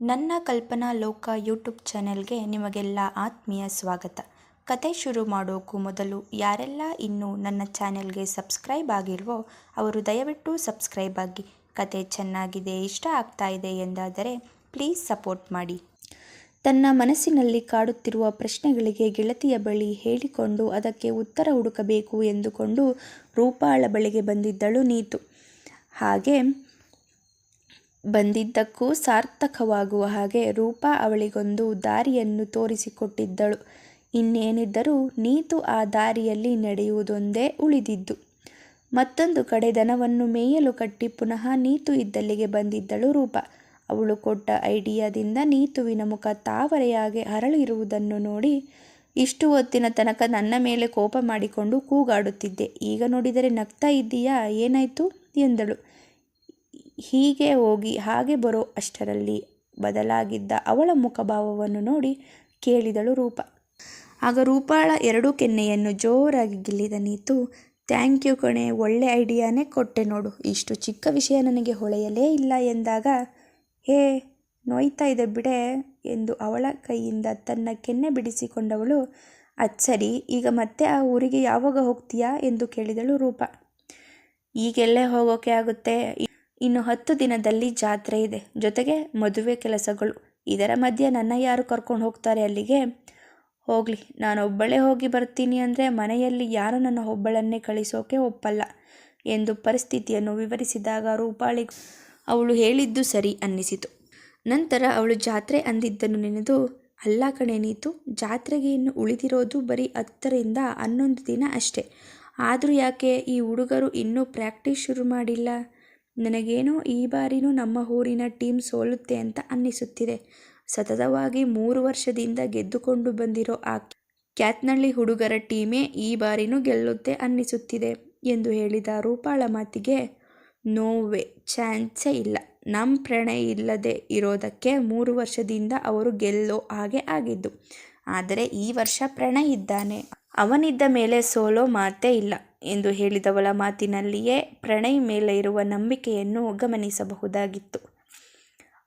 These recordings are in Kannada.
ನನ್ನ ಕಲ್ಪನಾ ಲೋಕ ಯೂಟ್ಯೂಬ್ ಚಾನೆಲ್ಗೆ ನಿಮಗೆಲ್ಲ ಆತ್ಮೀಯ ಸ್ವಾಗತ. ಕತೆ ಶುರು ಮಾಡೋಕ್ಕೂ ಮೊದಲು ಯಾರೆಲ್ಲ ಇನ್ನೂ ನನ್ನ ಚಾನೆಲ್ಗೆ ಸಬ್ಸ್ಕ್ರೈಬ್ ಆಗಿಲ್ವೋ ಅವರು ದಯವಿಟ್ಟು ಸಬ್ಸ್ಕ್ರೈಬ್ ಆಗಿ. ಕತೆ ಚೆನ್ನಾಗಿದೆ, ಇಷ್ಟ ಆಗ್ತಾ ಇದೆ ಎಂದಾದರೆ ಪ್ಲೀಸ್ ಸಪೋರ್ಟ್ ಮಾಡಿ. ತನ್ನ ಮನಸ್ಸಿನಲ್ಲಿ ಕಾಡುತ್ತಿರುವ ಪ್ರಶ್ನೆಗಳಿಗೆ ಗೆಳತಿಯ ಬಳಿ ಹೇಳಿಕೊಂಡು ಅದಕ್ಕೆ ಉತ್ತರ ಹುಡುಕಬೇಕು ಎಂದುಕೊಂಡು ರೂಪಾಳ ಬಳಿಗೆ ಬಂದಿದ್ದಳು ನೀತು. ಹಾಗೆ ಬಂದಿದ್ದಕ್ಕೂ ಸಾರ್ಥಕವಾಗುವ ಹಾಗೆ ರೂಪಾ ಅವಳಿಗೊಂದು ದಾರಿಯನ್ನು ತೋರಿಸಿಕೊಟ್ಟಿದ್ದಳು. ಇನ್ನೇನಿದ್ದರೂ ನೀತು ಆ ದಾರಿಯಲ್ಲಿ ನಡೆಯುವುದೊಂದೇ ಉಳಿದಿದ್ದು. ಮತ್ತೊಂದು ಕಡೆ ದನವನ್ನು ಮೇಯಲು ಕಟ್ಟಿ ಪುನಃ ನೀತು ಇದ್ದಲ್ಲಿಗೆ ಬಂದಿದ್ದಳು ರೂಪ. ಅವಳು ಕೊಟ್ಟ ಐಡಿಯಾದಿಂದ ನೀತುವಿನ ಮುಖ ತಾವರೆಯಾಗಿ ಹರಳಿರುವುದನ್ನು ನೋಡಿ ಇಷ್ಟು ಹೊತ್ತಿನ ತನಕ ನನ್ನ ಮೇಲೆ ಕೋಪ ಮಾಡಿಕೊಂಡು ಕೂಗಾಡುತ್ತಿದ್ದೆ. ಈಗ ನೋಡಿದರೆ ನಗ್ತಾ ಇದ್ದೀಯಾ? ಏನಾಯಿತು? ಎಂದಳು. ಹೀಗೆ ಹೋಗಿ ಹಾಗೆ ಬರೋ ಅಷ್ಟರಲ್ಲಿ ಬದಲಾಗಿದ್ದ ಅವಳ ಮುಖಭಾವವನ್ನು ನೋಡಿ ಕೇಳಿದಳು ರೂಪ. ಆಗ ರೂಪಾಳ ಎರಡೂ ಕೆನ್ನೆಯನ್ನು ಜೋರಾಗಿ ಗಿಲ್ಲಿದ ನೀತು, ಥ್ಯಾಂಕ್ ಯು ಕಣೆ, ಒಳ್ಳೆ ಐಡಿಯಾನೇ ಕೊಟ್ಟೆ ನೋಡು, ಇಷ್ಟು ಚಿಕ್ಕ ವಿಷಯ ನನಗೆ ಹೊಳೆಯಲೇ ಇಲ್ಲ ಎಂದಾಗ, ಹೇ, ನೋಯ್ತಾ ಇದೆ ಬಿಡೆ ಎಂದು ಅವಳ ಕೈಯಿಂದ ತನ್ನ ಕೆನ್ನೆ ಬಿಡಿಸಿಕೊಂಡವಳು ಅಚ್ಚರಿ ಈಗ ಮತ್ತೆ ಆ ಊರಿಗೆ ಯಾವಾಗ ಹೋಗ್ತೀಯಾ? ಎಂದು ಕೇಳಿದಳು ರೂಪ. ಈಗೆಲ್ಲೇ ಹೋಗೋಕೆ ಆಗುತ್ತೆ ಇನ್ನು ಹತ್ತು ದಿನದಲ್ಲಿ ಜಾತ್ರೆ ಇದೆ. ಜೊತೆಗೆ ಮದುವೆ ಕೆಲಸಗಳು. ಇದರ ಮಧ್ಯೆ ನನ್ನ ಯಾರು ಕರ್ಕೊಂಡು ಹೋಗ್ತಾರೆ ಅಲ್ಲಿಗೆ? ಹೋಗಲಿ, ನಾನು ಒಬ್ಬಳೇ ಹೋಗಿ ಬರ್ತೀನಿ ಅಂದರೆ ಮನೆಯಲ್ಲಿ ಯಾರು ನನ್ನ ಒಬ್ಬಳನ್ನೇ ಕಳಿಸೋಕೆ ಒಪ್ಪಲ್ಲ ಎಂದು ಪರಿಸ್ಥಿತಿಯನ್ನು ವಿವರಿಸಿದಾಗ ರೂಪಾಳಿ ಅವಳು ಹೇಳಿದ್ದು ಸರಿ ಅನ್ನಿಸಿತು. ನಂತರ ಅವಳು ಜಾತ್ರೆ ಅಂದಿದ್ದನ್ನು ನೆನೆದು, ಅಲ್ಲ ಕಣೆ ನೀತು, ಜಾತ್ರೆಗೆ ಇನ್ನು ಉಳಿದಿರೋದು ಬರೀ ಹತ್ತರಿಂದ ಹನ್ನೊಂದು ದಿನ ಅಷ್ಟೇ. ಆದರೂ ಯಾಕೆ ಈ ಹುಡುಗರು ಇನ್ನೂ ಪ್ರಾಕ್ಟೀಸ್ ಶುರು ಮಾಡಿಲ್ಲ? ನನಗೇನೋ ಈ ಬಾರಿನೂ ನಮ್ಮ ಊರಿನ ಟೀಮ್ ಸೋಲುತ್ತೆ ಅಂತ ಅನ್ನಿಸುತ್ತಿದೆ. ಸತತವಾಗಿ ಮೂರು ವರ್ಷದಿಂದ ಗೆದ್ದುಕೊಂಡು ಬಂದಿರೋ ಆ ಕ್ಯಾತ್ನಳ್ಳಿ ಹುಡುಗರ ಟೀಮೇ ಈ ಬಾರಿನೂ ಗೆಲ್ಲುತ್ತೆ ಅನ್ನಿಸುತ್ತಿದೆ ಎಂದು ಹೇಳಿದ ರೂಪಾಳ ಮಾತಿಗೆ, ನೋವೇ, ಚಾನ್ಸೇ ಇಲ್ಲ. ನಮ್ಮ ಪ್ರಣಯ ಇಲ್ಲದೆ ಇರೋದಕ್ಕೆ ಮೂರು ವರ್ಷದಿಂದ ಅವರು ಗೆಲ್ಲೋ ಹಾಗೆ ಆಗಿದ್ದು. ಆದರೆ ಈ ವರ್ಷ ಪ್ರಣಯ್ ಇದ್ದಾನೆ. ಅವನಿದ್ದ ಮೇಲೆ ಸೋಲೋ ಮಾತೇ ಇಲ್ಲ. ಎಂದು ಹೇಳಿದವಳ ಮಾತಿನಲ್ಲಿಯೇ ಪ್ರಣಯ್ ಮೇಲೆ ಇರುವ ನಂಬಿಕೆಯನ್ನು ಗಮನಿಸಬಹುದಾಗಿತ್ತು.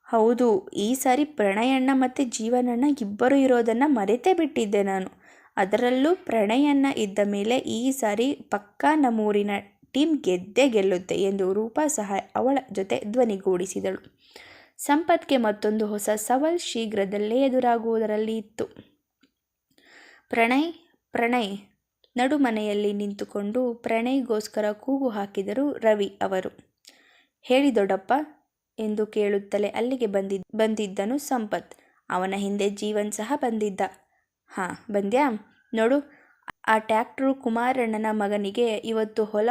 ಹೌದು, ಈ ಸಾರಿ ಪ್ರಣಯಣ್ಣ ಮತ್ತು ಜೀವನಣ್ಣ ಇಬ್ಬರು ಇರೋದನ್ನು ಮರೆತೇ ಬಿಟ್ಟಿದ್ದೆ ನಾನು. ಅದರಲ್ಲೂ ಪ್ರಣಯಣ್ಣ ಇದ್ದ ಮೇಲೆ ಈ ಸಾರಿ ಪಕ್ಕಾ ನಮ್ಮೂರಿನ ಟೀಮ್ ಗೆದ್ದೇ ಗೆಲ್ಲುತ್ತೆ ಎಂದು ರೂಪಾ ಸಹ ಅವಳ ಜೊತೆ ಧ್ವನಿಗೂಡಿಸಿದಳು. ಸಂಪತ್ಗೆ ಮತ್ತೊಂದು ಹೊಸ ಸವಾಲ್ ಶೀಘ್ರದಲ್ಲೇ ಎದುರಾಗುವುದರಲ್ಲಿ ಇತ್ತು. ಪ್ರಣಯ್ ಪ್ರಣಯ್ ನಡುಮನೆಯಲ್ಲಿ ನಿಂತುಕೊಂಡು ಪ್ರಣಯ್ಗೋಸ್ಕರ ಕೂಗು ಹಾಕಿದರು ರವಿ ಅವರು. ಹೇಳಿ ದೊಡ್ಡಪ್ಪ, ಎಂದು ಕೇಳುತ್ತಲೇ ಅಲ್ಲಿಗೆ ಬಂದಿದ್ದ ಬಂದಿದ್ದನು ಸಂಪತ್. ಅವನ ಹಿಂದೆ ಜೀವನ್ ಸಹ ಬಂದಿದ್ದ. ಹಾಂ, ಬಂದ್ಯಾ? ನೋಡು, ಆ ಟ್ಯಾಕ್ಟ್ರು ಕುಮಾರಣ್ಣನ ಮಗನಿಗೆ ಇವತ್ತು ಹೊಲ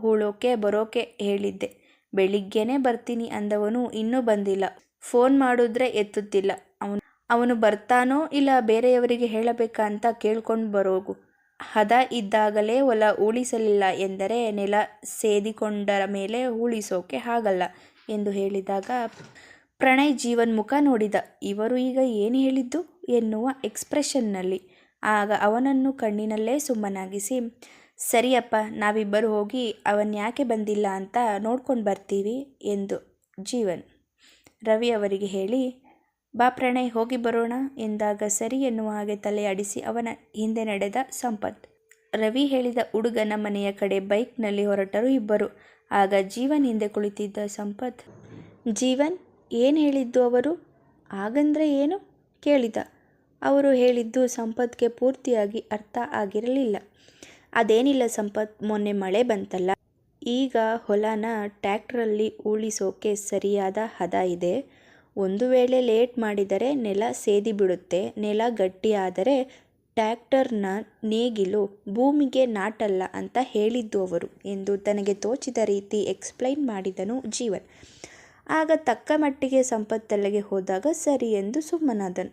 ಹೂಳೋಕೆ ಬರೋಕೆ ಹೇಳಿದ್ದೆ. ಬೆಳಿಗ್ಗೆನೇ ಬರ್ತೀನಿ ಅಂದವನು ಇನ್ನೂ ಬಂದಿಲ್ಲ. ಫೋನ್ ಮಾಡಿದ್ರೆ ಎತ್ತುತ್ತಿಲ್ಲ. ಅವನು ಅವನು ಬರ್ತಾನೋ ಇಲ್ಲ ಬೇರೆಯವರಿಗೆ ಹೇಳಬೇಕಾ ಅಂತ ಕೇಳ್ಕೊಂಡು ಬರೋಗು. ಹದ ಇದ್ದಾಗಲೇ ಹೊಲ ಉಳಿಸಲಿಲ್ಲ ಎಂದರೆ ನೆಲ ಸೇದಿಕೊಂಡರ ಮೇಲೆ ಉಳಿಸೋಕೆ ಆಗಲ್ಲ ಎಂದು ಹೇಳಿದಾಗ ಪ್ರಣಯ್ ಜೀವನ್ ಮುಖ ನೋಡಿದ, ಇವರು ಈಗ ಏನು ಹೇಳಿದ್ದು? ಎನ್ನುವ ಎಕ್ಸ್ಪ್ರೆಷನ್ನಲ್ಲಿ ಆಗ ಅವನನ್ನು ಕಣ್ಣಿನಲ್ಲೇ ಸುಮ್ಮನಾಗಿಸಿ, ಸರಿಯಪ್ಪ, ನಾವಿಬ್ಬರು ಹೋಗಿ ಅವನ್ ಯಾಕೆ ಬಂದಿಲ್ಲ ಅಂತ ನೋಡ್ಕೊಂಡು ಬರ್ತೀವಿ? ಎಂದು ಜೀವನ್ ರವಿ ಅವರಿಗೆ ಹೇಳಿ ಬಾ ಪ್ರಣಯ್, ಹೋಗಿ ಬರೋಣ ಎಂದಾಗ ಸರಿ ಎನ್ನುವ ಹಾಗೆ ತಲೆ ಆಡಿಸಿ ಅವನ ಹಿಂದೆ ನಡೆದ ಸಂಪತ್. ರವಿ ಹೇಳಿದ ಹುಡುಗನ ಮನೆಯ ಕಡೆ ಬೈಕ್ನಲ್ಲಿ ಹೊರಟರು ಇಬ್ಬರು. ಆಗ ಜೀವನ್ ಹಿಂದೆ ಕುಳಿತಿದ್ದ ಸಂಪತ್, ಜೀವನ್, ಏನು ಹೇಳಿದ್ದು ಅವರು? ಹಾಗಂದ್ರೆ ಏನು? ಕೇಳಿದ. ಅವರು ಹೇಳಿದ್ದು ಸಂಪತ್ಗೆ ಪೂರ್ತಿಯಾಗಿ ಅರ್ಥ ಆಗಿರಲಿಲ್ಲ. ಅದೇನಿಲ್ಲ ಸಂಪತ್, ಮೊನ್ನೆ ಮಳೆ ಬಂತಲ್ಲ. ಈಗ ಹೊಲನ ಟ್ಯಾಕ್ಟ್ರಲ್ಲಿ ಉಳಿಸೋಕೆ ಸರಿಯಾದ ಹದ ಇದೆ. ಒಂದು ವೇಳೆ ಲೇಟ್ ಮಾಡಿದರೆ ನೆಲ ಸೇದಿಬಿಡುತ್ತೆ, ನೆಲ ಗಟ್ಟಿಯಾದರೆ ಟ್ಯಾಕ್ಟರ್ನ ನೇಗಿಲು ಭೂಮಿಗೆ ನಾಟಲ್ಲ ಅಂತ ಹೇಳಿದ್ದು ಅವರು ಎಂದು ತನಗೆ ತೋಚಿದ ರೀತಿ ಎಕ್ಸ್ಪ್ಲೈನ್ ಮಾಡಿದನು ಜೀವನ್. ಆಗ ತಕ್ಕ ಮಟ್ಟಿಗೆ ಸಂಪತ್ತಲ್ಲಿಗೆ ಹೋದಾಗ ಸರಿ ಎಂದು ಸುಮ್ಮನಾದನು.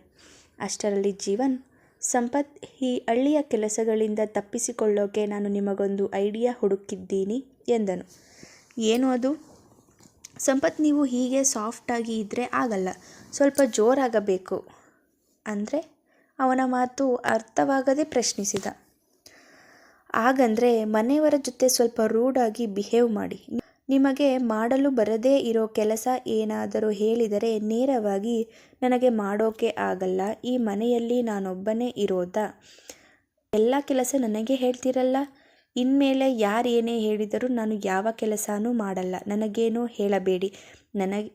ಅಷ್ಟರಲ್ಲಿ ಜೀವನ್, ಸಂಪತ್, ಈ ಹಳ್ಳಿಯ ಕೆಲಸಗಳಿಂದ ತಪ್ಪಿಸಿಕೊಳ್ಳೋಕೆ ನಾನು ನಿಮಗೊಂದು ಐಡಿಯಾ ಹುಡುಕಿದ್ದೀನಿ ಎಂದನು. ಏನು ಅದು? ಸಂಪತ್, ನೀವು ಹೀಗೆ ಸಾಫ್ಟಾಗಿ ಇದ್ದರೆ ಆಗಲ್ಲ. ಸ್ವಲ್ಪ ಜೋರಾಗಬೇಕು ಅಂದರೆ ಅವನ ಮಾತು ಅರ್ಥವಾಗದೆ ಪ್ರಶ್ನಿಸಿದ. ಹಾಗಂದರೆ ಮನೆಯವರ ಜೊತೆ ಸ್ವಲ್ಪ ರೂಡಾಗಿ ಬಿಹೇವ್ ಮಾಡಿ. ನಿಮಗೆ ಮಾಡಲು ಬರದೇ ಇರೋ ಕೆಲಸ ಏನಾದರೂ ಹೇಳಿದರೆ ನೇರವಾಗಿ ನನಗೆ ಮಾಡೋಕೆ ಆಗಲ್ಲ, ಈ ಮನೆಯಲ್ಲಿ ನಾನೊಬ್ಬನೇ ಇರೋದಾ? ಎಲ್ಲ ಕೆಲಸ ನನಗೆ ಹೇಳ್ತಿರಲ್ಲ? ಇನ್ಮೇಲೆ ಯಾರು ಏನೇ ಹೇಳಿದರೂ ನಾನು ಯಾವ ಕೆಲಸನೂ ಮಾಡಲ್ಲ. ನನಗೇನೂ ಹೇಳಬೇಡಿ. ನನಗೆ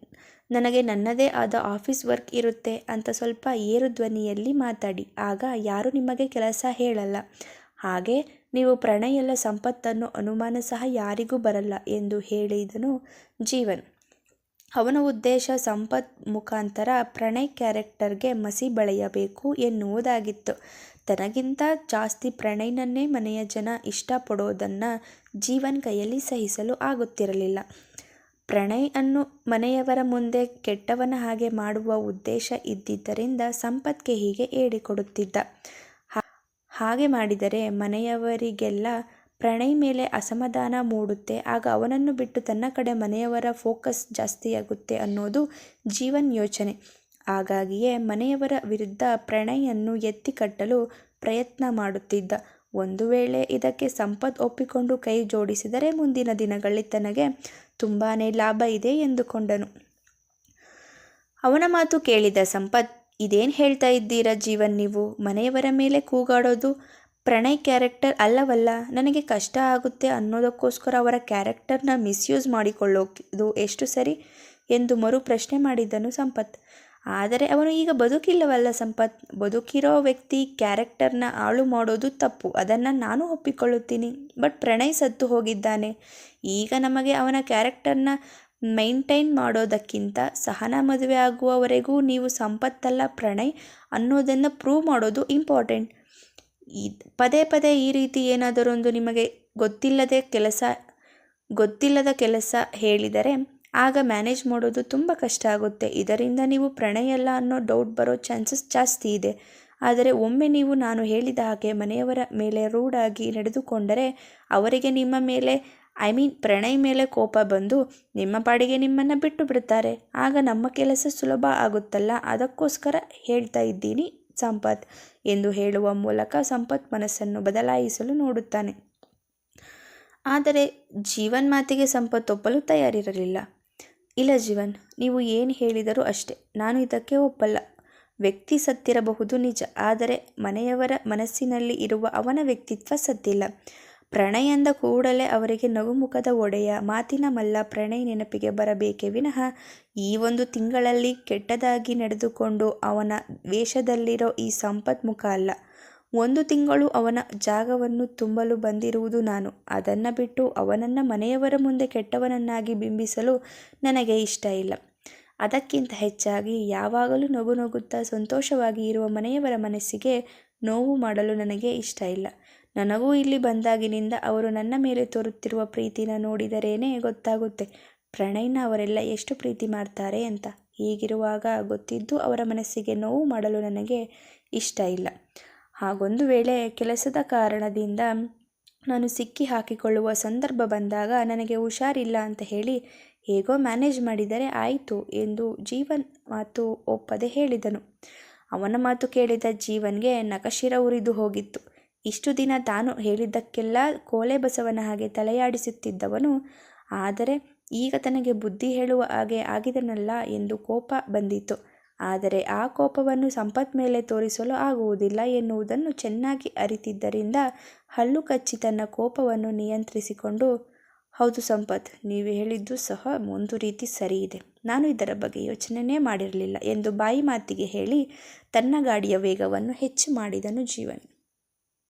ನನಗೆ ನನ್ನದೇ ಆದ ಆಫೀಸ್ ವರ್ಕ್ ಇರುತ್ತೆ ಅಂತ ಸ್ವಲ್ಪ ಏರು ಧ್ವನಿಯಲ್ಲಿ ಮಾತಾಡಿ. ಆಗ ಯಾರೂ ನಿಮಗೆ ಕೆಲಸ ಹೇಳಲ್ಲ. ಹಾಗೆ ನೀವು ಪ್ರಣಯಲ್ಲ ಸಂಪತ್ತನ್ನು ಅನುಮಾನ ಸಹ ಯಾರಿಗೂ ಬರಲ್ಲ ಎಂದು ಹೇಳಿದನು ಜೀವನ್. ಅವನ ಉದ್ದೇಶ ಸಂಪತ್ ಮುಖಾಂತರ ಪ್ರಣಯ್ ಕ್ಯಾರೆಕ್ಟರ್ಗೆ ಮಸಿ ಬಳೆಯಬೇಕು ಎನ್ನುವುದಾಗಿತ್ತು. ತನಗಿಂತ ಜಾಸ್ತಿ ಪ್ರಣಯ್ನನ್ನೇ ಮನೆಯ ಜನ ಇಷ್ಟಪಡೋದನ್ನು ಜೀವನ್ ಕೈಯಲ್ಲಿ ಸಹಿಸಲು ಆಗುತ್ತಿರಲಿಲ್ಲ. ಪ್ರಣಯ್ ಅನ್ನು ಮನೆಯವರ ಮುಂದೆ ಕೆಟ್ಟವನ ಹಾಗೆ ಮಾಡುವ ಉದ್ದೇಶ ಇದ್ದಿದ್ದರಿಂದ ಸಂಪತ್ಗೆ ಹೀಗೆ ಹೇಳಿಕೊಡುತ್ತಿದ್ದ. ಹಾಗೆ ಮಾಡಿದರೆ ಮನೆಯವರಿಗೆಲ್ಲ ಪ್ರಣಯ್ ಮೇಲೆ ಅಸಮಾಧಾನ ಮೂಡುತ್ತೆ, ಆಗ ಅವನನ್ನು ಬಿಟ್ಟು ತನ್ನ ಕಡೆ ಮನೆಯವರ ಫೋಕಸ್ ಜಾಸ್ತಿಯಾಗುತ್ತೆ ಅನ್ನೋದು ಜೀವನ್ ಯೋಚನೆ. ಹಾಗಾಗಿಯೇ ಮನೆಯವರ ವಿರುದ್ಧ ಪ್ರಣಯನ್ನು ಎತ್ತಿ ಕಟ್ಟಲು ಪ್ರಯತ್ನ ಮಾಡುತ್ತಿದ್ದ. ಒಂದು ವೇಳೆ ಇದಕ್ಕೆ ಸಂಪತ್ ಒಪ್ಪಿಕೊಂಡು ಕೈ ಜೋಡಿಸಿದರೆ ಮುಂದಿನ ದಿನಗಳಲ್ಲಿ ತನಗೆ ತುಂಬಾ ಲಾಭ ಇದೆ ಎಂದುಕೊಂಡನು. ಅವನ ಮಾತು ಕೇಳಿದ ಸಂಪತ್, ಇದೇನು ಹೇಳ್ತಾ ಇದ್ದೀರಾ ಜೀವನ್ ನೀವು? ಮನೆಯವರ ಮೇಲೆ ಕೂಗಾಡೋದು ಪ್ರಣಯ್ ಕ್ಯಾರೆಕ್ಟರ್ ಅಲ್ಲವಲ್ಲ, ನನಗೆ ಕಷ್ಟ ಆಗುತ್ತೆ ಅನ್ನೋದಕ್ಕೋಸ್ಕರ ಅವರ ಕ್ಯಾರೆಕ್ಟರ್ನ ಮಿಸ್ಯೂಸ್ ಮಾಡಿಕೊಳ್ಳೋದು ಎಷ್ಟು ಸರಿ ಎಂದು ಮರು ಪ್ರಶ್ನೆ ಮಾಡಿದ್ದನು ಸಂಪತ್. ಆದರೆ ಅವನು ಈಗ ಬದುಕಿಲ್ಲವಲ್ಲ ಸಂಪತ್. ಬದುಕಿರೋ ವ್ಯಕ್ತಿ ಕ್ಯಾರೆಕ್ಟರ್ನ ಹಾಳು ಮಾಡೋದು ತಪ್ಪು. ಅದನ್ನು ನಾನು ಒಪ್ಪಿಕೊಳ್ಳುತ್ತೀನಿ. ಬಟ್ ಪ್ರಣಯ್ ಸತ್ತು ಹೋಗಿದ್ದಾನೆ. ಈಗ ನಮಗೆ ಅವನ ಕ್ಯಾರೆಕ್ಟರ್ನ ಮೈಂಟೈನ್ ಮಾಡೋದಕ್ಕಿಂತ ಸಹನ ಮದುವೆ ಆಗುವವರೆಗೂ ನೀವು ಸಂಪತ್ತಲ್ಲ ಪ್ರಣಯ್ ಅನ್ನೋದನ್ನು ಪ್ರೂವ್ ಮಾಡೋದು ಇಂಪಾರ್ಟೆಂಟ್. ಈ ಪದೇ ಪದೇ ಈ ರೀತಿ ಏನಾದರೊಂದು ನಿಮಗೆ ಗೊತ್ತಿಲ್ಲದೆ ಕೆಲಸ, ಗೊತ್ತಿಲ್ಲದ ಕೆಲಸ ಹೇಳಿದರೆ ಆಗ ಮ್ಯಾನೇಜ್ ಮಾಡೋದು ತುಂಬ ಕಷ್ಟ ಆಗುತ್ತೆ. ಇದರಿಂದ ನೀವು ಪ್ರಣಯಲ್ಲ ಅನ್ನೋ ಡೌಟ್ ಬರೋ ಚಾನ್ಸಸ್ ಜಾಸ್ತಿ ಇದೆ. ಆದರೆ ಒಮ್ಮೆ ನೀವು ನಾನು ಹೇಳಿದ ಹಾಗೆ ಮನೆಯವರ ಮೇಲೆ ರೂಢಾಗಿ ನಡೆದುಕೊಂಡರೆ ಅವರಿಗೆ ನಿಮ್ಮ ಮೇಲೆ ಐ ಮೀನ್ ಪ್ರಣಯ್ ಮೇಲೆ ಕೋಪ ಬಂದು ನಿಮ್ಮ ಪಾಡಿಗೆ ನಿಮ್ಮನ್ನು ಬಿಟ್ಟು ಬಿಡ್ತಾರೆ. ಆಗ ನಮ್ಮ ಕೆಲಸ ಸುಲಭ ಆಗುತ್ತಲ್ಲ. ಅದಕ್ಕೋಸ್ಕರ ಹೇಳ್ತಾ ಇದ್ದೀನಿ. ಸಂಪತ್ ಎಂದು ಹೇಳುವ ಮೂಲಕ ಸಂಪತ್ ಮನಸ್ಸನ್ನು ಬದಲಾಯಿಸಲು ನೋಡುತ್ತಾನೆ. ಆದರೆ ಜೀವನ್ ಮಾತಿಗೆ ಸಂಪತ್ ಒಪ್ಪಲು ತಯಾರಿರಲಿಲ್ಲ. ಇಲ್ಲ ಜೀವನ್, ನೀವು ಏನು ಹೇಳಿದರೂ ಅಷ್ಟೇ. ನಾನು ಇದಕ್ಕೆ ಒಪ್ಪಲ್ಲ. ವ್ಯಕ್ತಿ ಸತ್ತಿರಬಹುದು ನಿಜ, ಆದರೆ ಮನೆಯವರ ಮನಸ್ಸಿನಲ್ಲಿ ಇರುವ ಅವನ ವ್ಯಕ್ತಿತ್ವ ಸತ್ತಿಲ್ಲ ಪ್ರಣಯ್ ಅಂದ ಕೂಡಲೇ ಅವರಿಗೆ ನಗುಮುಖದ ಒಡೆಯ ಮಾತಿನ ಮಲ್ಲ ಪ್ರಣಯ್ ನೆನಪಿಗೆ ಬರಬೇಕೇ ವಿನಃ ಈ ಒಂದು ತಿಂಗಳಲ್ಲಿ ಕೆಟ್ಟದಾಗಿ ನಡೆದುಕೊಂಡು ಅವನ ವೇಷದಲ್ಲಿರೋ ಈ ಸಂಪತ್ ಮುಖ ಅಲ್ಲ. ಒಂದು ತಿಂಗಳು ಅವನ ಜಾಗವನ್ನು ತುಂಬಲು ಬಂದಿರುವುದು ನಾನು. ಅದನ್ನು ಬಿಟ್ಟು ಅವನನ್ನು ಮನೆಯವರ ಮುಂದೆ ಕೆಟ್ಟವನನ್ನಾಗಿ ಬಿಂಬಿಸಲು ನನಗೆ ಇಷ್ಟ ಇಲ್ಲ. ಅದಕ್ಕಿಂತ ಹೆಚ್ಚಾಗಿ ಯಾವಾಗಲೂ ನಗು ನಗುತ್ತಾ ಸಂತೋಷವಾಗಿ ಇರುವ ಮನೆಯವರ ಮನಸ್ಸಿಗೆ ನೋವು ಮಾಡಲು ನನಗೆ ಇಷ್ಟ ಇಲ್ಲ. ನನಗೂ ಇಲ್ಲಿ ಬಂದಾಗಿನಿಂದ ಅವರು ನನ್ನ ಮೇಲೆ ತೋರುತ್ತಿರುವ ಪ್ರೀತಿನ ನೋಡಿದರೇನೆ ಗೊತ್ತಾಗುತ್ತೆ. ಪ್ರಣಯ್ನ ಅವರೆಲ್ಲ ಎಷ್ಟು ಪ್ರೀತಿ ಮಾಡ್ತಾರೆ ಅಂತ. ಹೀಗಿರುವಾಗ ಗೊತ್ತಿದ್ದು ಅವರ ಮನಸ್ಸಿಗೆ ನೋವು ಮಾಡಲು ನನಗೆ ಇಷ್ಟ ಇಲ್ಲ. ಹಾಗೊಂದು ವೇಳೆ ಕೆಲಸದ ಕಾರಣದಿಂದ ನಾನು ಸಿಕ್ಕಿ ಹಾಕಿಕೊಳ್ಳುವ ಸಂದರ್ಭ ಬಂದಾಗ ನನಗೆ ಹುಷಾರಿಲ್ಲ ಅಂತ ಹೇಳಿ ಹೇಗೋ ಮ್ಯಾನೇಜ್ ಮಾಡಿದರೆ ಆಯಿತು ಎಂದು ಜೀವನ್ ಮಾತು ಒಪ್ಪದೆ ಹೇಳಿದನು. ಅವನ ಮಾತು ಕೇಳಿದ ಜೀವನ್ಗೆ ನಕಶಿರ ಉರಿದು ಹೋಗಿತ್ತು. ಇಷ್ಟು ದಿನ ತಾನು ಹೇಳಿದ್ದಕ್ಕೆಲ್ಲ ಕೋಲೆ ಬಸವನ ಹಾಗೆ ತಲೆಯಾಡಿಸುತ್ತಿದ್ದವನು. ಆದರೆ ಈಗ ತನಗೆ ಬುದ್ಧಿ ಹೇಳುವ ಹಾಗೆ ಆಗಿದನಲ್ಲ ಎಂದು ಕೋಪ ಬಂದಿತು. ಆದರೆ ಆ ಕೋಪವನ್ನು ಸಂಪತ್ ಮೇಲೆ ತೋರಿಸಲು ಆಗುವುದಿಲ್ಲ ಎನ್ನುವುದನ್ನು ಚೆನ್ನಾಗಿ ಅರಿತಿದ್ದರಿಂದ ಹಲ್ಲು ಕಚ್ಚಿ ತನ್ನ ಕೋಪವನ್ನು ನಿಯಂತ್ರಿಸಿಕೊಂಡು, ಹೌದು ಸಂಪತ್, ನೀವು ಹೇಳಿದ್ದು ಸಹ ಒಂದು ರೀತಿ ಸರಿ ಇದೆ. ನಾನು ಇದರ ಬಗ್ಗೆ ಯೋಚನೆಯೇ ಮಾಡಿರಲಿಲ್ಲ ಎಂದು ಬಾಯಿ ಮಾತಿಗೆ ಹೇಳಿ ತನ್ನ ಗಾಡಿಯ ವೇಗವನ್ನು ಹೆಚ್ಚು ಮಾಡಿದನು ಜೀವನ್.